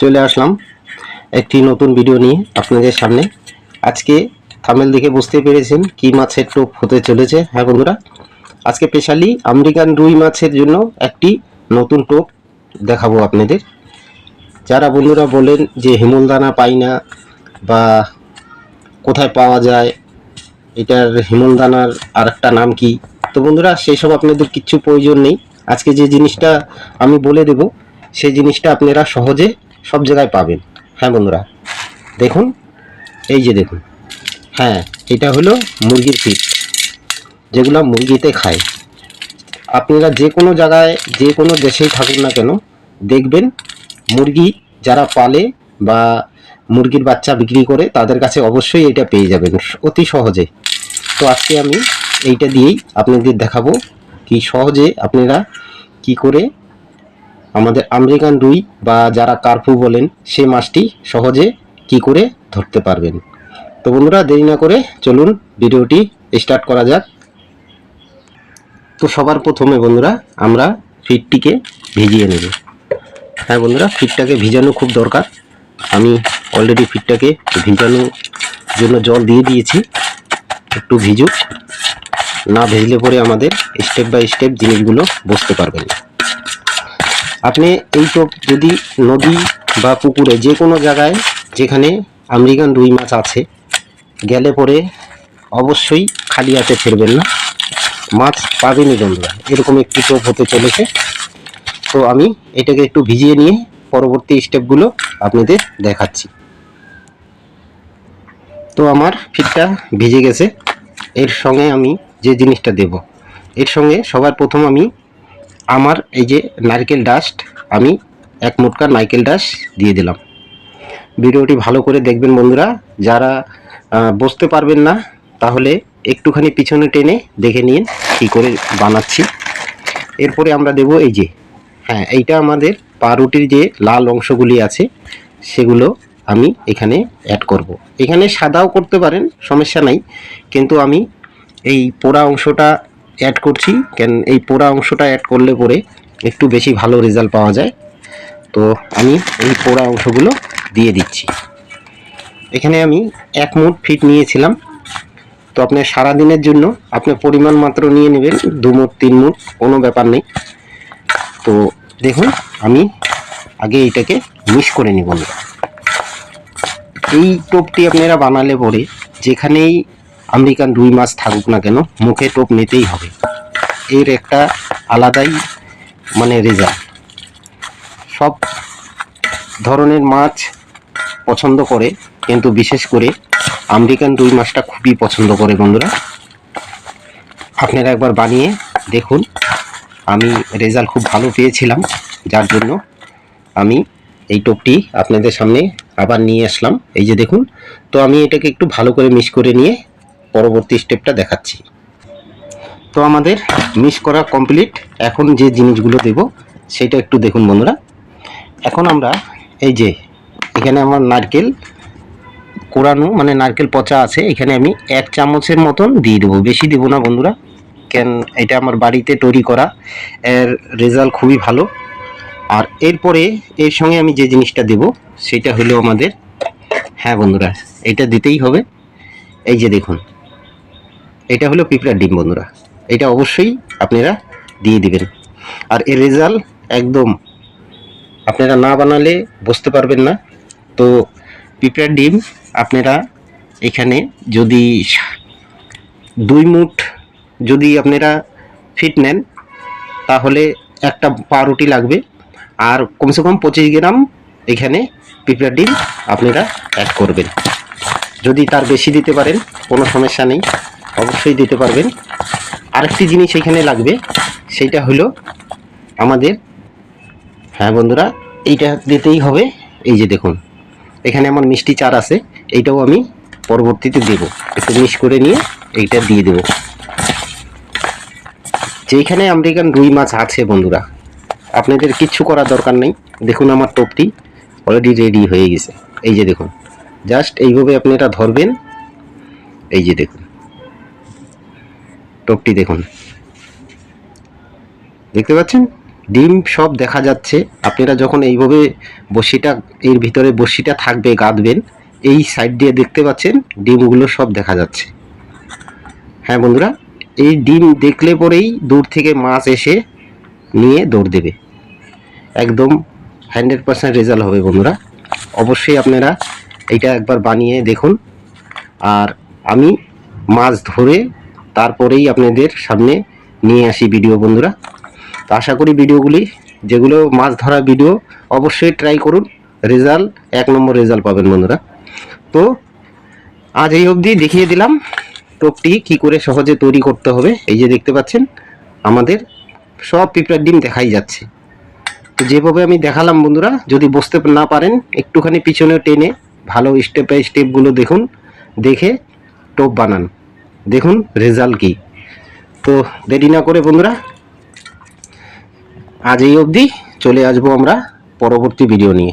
চলে আসলাম একটি নতুন ভিডিও নিয়ে আপনাদের সামনে। আজকে থামেল দেখে বুঝতে পেরেছেন কি মাছের টোপ হতে চলেছে হ্যাঁ বন্ধুরা? আজকে স্পেশালি আমেরিকান রুই মাছের জন্য একটি নতুন টোপ দেখাবো আপনাদের। যারা বন্ধুরা বলেন যে হিমলদানা পাই না বা কোথায় পাওয়া যায়, এটার হিমলদানার আর একটা নাম কি? তো বন্ধুরা, সেই সব আপনাদের কিচ্ছু প্রয়োজন নেই। আজকে যে জিনিসটা আমি বলে দেব, সেই জিনিসটা আপনারা সহজে সব জায়গায় পাবেন। হ্যাঁ বন্ধুরা, দেখুন, এই যে দেখুন হ্যাঁ এটা হলো মুরগির ফিট যেগুলো মুরগিতে খায়। আপনারা যে কোনো জায়গায়, যে কোনো দেশেই থাকুন না কেন, দেখবেন মুরগি যারা পালে বা মুরগির বাচ্চা বিক্রি করে, তাদের কাছে অবশ্যই এটা পেয়ে যাবেন, অতি সহজে। তো আজকে আমি এইটা দিয়েই আপনাদের দেখাবো কি সহজে আপনারা কি করে আমাদের আমেরিকান রুই বা যারা কার্পু বলেন সেই মাছটি সহজে কি করে ধরতে পারবেন? তো বন্ধুরা, দেরি না করে চলুন ভিডিওটি স্টার্ট করা যাক। তো সবার প্রথমে বন্ধুরা, আমরা ফিটটিকে ভিজিয়ে নেব। হ্যাঁ বন্ধুরা, ফিটটাকে ভিজানো খুব দরকার। আমি অলরেডি ফিটটাকে ভিজানোর জন্য জল দিয়ে দিয়েছি। একটু ভিজুক। না ভেজলে পরে আমাদের স্টেপ বাই স্টেপ জিনিসগুলো বুঝতে পারবেন না। আপনি এই টোপ যদি নদী বা পুকুরে যে কোনো জায়গায় যেখানে আমেরিকান রুই মাছ আছে, গেলে পরে অবশ্যই খালি হাতে ফিরবেন না। মাছ পাবেনই বন্ধুরা, এরকম একটি টোপ হতে চলেছে। তো আমি এটাকে একটু ভিজিয়ে নিয়ে পরবর্তী স্টেপগুলো আপনাদের দেখাচ্ছি। তো আমার ফিটটা ভিজে গেছে, এর সঙ্গে আমি যে জিনিসটা দেব, এর সঙ্গে সবার প্রথম আমি আমার এই যে নারকেল ডাস্ট আমি এক মুটকা নারকেল ডাস্ট দিয়ে দিলাম। ভিডিওটি ভালো করে দেখবেন বন্ধুরা। যারা বসতে পারবেন না, তাহলে একটুখানি পিছনে টেনে দেখে নিন কী করে বানাচ্ছি। এরপরে আমরা দেব এই যে হ্যাঁ এইটা আমাদের পাউরুটির যে লাল অংশগুলি আছে, সেগুলো আমি এখানে অ্যাড করব। এখানে সাদাও করতে পারেন, সমস্যা নাই। কিন্তু আমি এই পোড়া অংশটা অ্যাড করছি। কেন এই পোড়া অংশটা অ্যাড করলে পরে একটু বেশি ভালো রেজাল্ট পাওয়া যায়। তো আমি এই পোড়া অংশগুলো দিয়ে দিচ্ছি। এখানে আমি এক মুট ফিট নিয়েছিলাম। তো আপনার সারাদিনের জন্য আপনি পরিমাণ মাত্র নিয়ে নেবেন, দু মুঠ তিন মুট, কোনো ব্যাপার নেই। তো দেখুন, আমি আগে এইটাকে মিক্স করে নিব। এই টোপটি আপনারা বানালে পরে যেখানেই আমেরিকান রুই মাছ থাকুক না কেন, মুখে টোপ নিতেই হবে। এর একটা আলাদাই মানে রেজাল্ট সব ধরনের মাছ পছন্দ করে, কিন্তু বিশেষ করে আমেরিকান রুই মাছটা খুবই পছন্দ করে বন্ধুরা। আপনারা একবার বানিয়ে দেখুন। আমি রেজাল্ট খুব ভালো পেয়েছিলাম, যার জন্য আমি এই টোপটি আপনাদের সামনে আবার নিয়ে আসলাম। এই যে দেখুন, তো আমি এটাকে একটু ভালো করে মিক্স করে নিয়ে পরবর্তী স্টেপটা দেখাচ্ছি। তো আমাদের মিক্স করা কমপ্লিট এখন যে জিনিসগুলো দেব, সেটা একটু দেখুন বন্ধুরা। এখন আমরা এই যে, এখানে আমার নারকেল কোরানো মানে নারকেল পচা আছে, এখানে আমি এক চামচের মতন দিয়ে দেবো। বেশি দেবো না বন্ধুরা, কেন এটা আমার বাড়িতে তৈরি করা, এর রেজাল্ট খুবই ভালো। আর এরপরে এর সঙ্গে আমি যে জিনিসটা দেব, সেটা হলো আমাদের হ্যাঁ বন্ধুরা, এটা দিতেই হবে। এই যে দেখুন এটা হলো পিঁপড়ার ডিম, বন্ধুরা। এটা অবশ্যই আপনারা দিয়ে দিবেন। আর এর রেজাল্ট একদম আপনারা না বানালে বুঝতে পারবেন না। তো পিঁপড়ার ডিম আপনারা এখানে যদি দুই মুঠ যদি আপনারা ফিট নেন, তাহলে একটা পাউরুটি লাগবে। আর কমসে কম পঁচিশ গ্রাম এখানে পিঁপড়ার ডিম আপনারা অ্যাড করবেন। যদি তার বেশি দিতে পারেন, কোনো সমস্যা নেই। অবশ্যই দিতে পারবেন। আরেকটি জিনিস এখানে লাগবে সেইটা হলো আমাদের হ্যাঁ বন্ধুরা, এইটা দিতেই হবে। এই যে দেখুন, এখানে আমার মিষ্টি চার আছে, এইটাও আমি পরবর্তীতে দেব। একটু মিক্স করে নিয়ে এইটা দিয়ে দেব। যেখানে আমেরিকান রুই মাছ আছে বন্ধুরা, আপনাদের কিচ্ছু করার দরকার নেই। দেখুন আমার টোপটি অলরেডি রেডি হয়ে গেছে। এই যে দেখুন জাস্ট এইভাবে আপনারা ধরবেন। এই যে দেখুন। টোপটি দেখুন। দেখতে পাচ্ছেন? ডিম সব দেখা যাচ্ছে। আপনারা যখন এইভাবে বসিটা, এর ভিতরে বসিটা থাকবে, গাঁদবেন, এই সাইড দিয়ে দেখতে পাচ্ছেন, ডিমগুলো সব দেখা যাচ্ছে। হ্যাঁ বন্ধুরা, এই ডিম দেখলে পরেই দূর থেকে মাছ এসে নিয়ে দৌড় দেবে। একদম হান্ড্রেড পার্সেন্ট রেজাল্ট হবে বন্ধুরা। অবশ্যই আপনারা এটা একবার বানিয়ে দেখুন। আর আমি মাছ ধরে তারপরেই আপনাদের সামনে নিয়ে আসি ভিডিও বন্ধুরা। তো আশা করি ভিডিওগুলি যেগুলো মাছ ধরা ভিডিও অবশ্যই ট্রাই করুন। রেজাল্ট, এক নম্বর রেজাল্ট পাবেন, বন্ধুরা। তো আজ এই অবধি দেখিয়ে দিলাম টোপটি কি করে সহজে তৈরি করতে হবে। এই যে দেখতে পাচ্ছেন, আমাদের সব পিঁপড়ার ডিম দেখাই যাচ্ছে। তো যেভাবে আমি দেখালাম, বন্ধুরা, যদি বসতে না পারেন, একটুখানি পিছনে টেনে ভালো স্টেপ বাই স্টেপগুলো দেখুন, দেখে টোপ বানান। দেখুন রেজাল্ট কি। তো দেরি না করে বন্ধুরা, আজ এই অবধি চলে আসব আমরা পরবর্তী ভিডিও নিয়ে।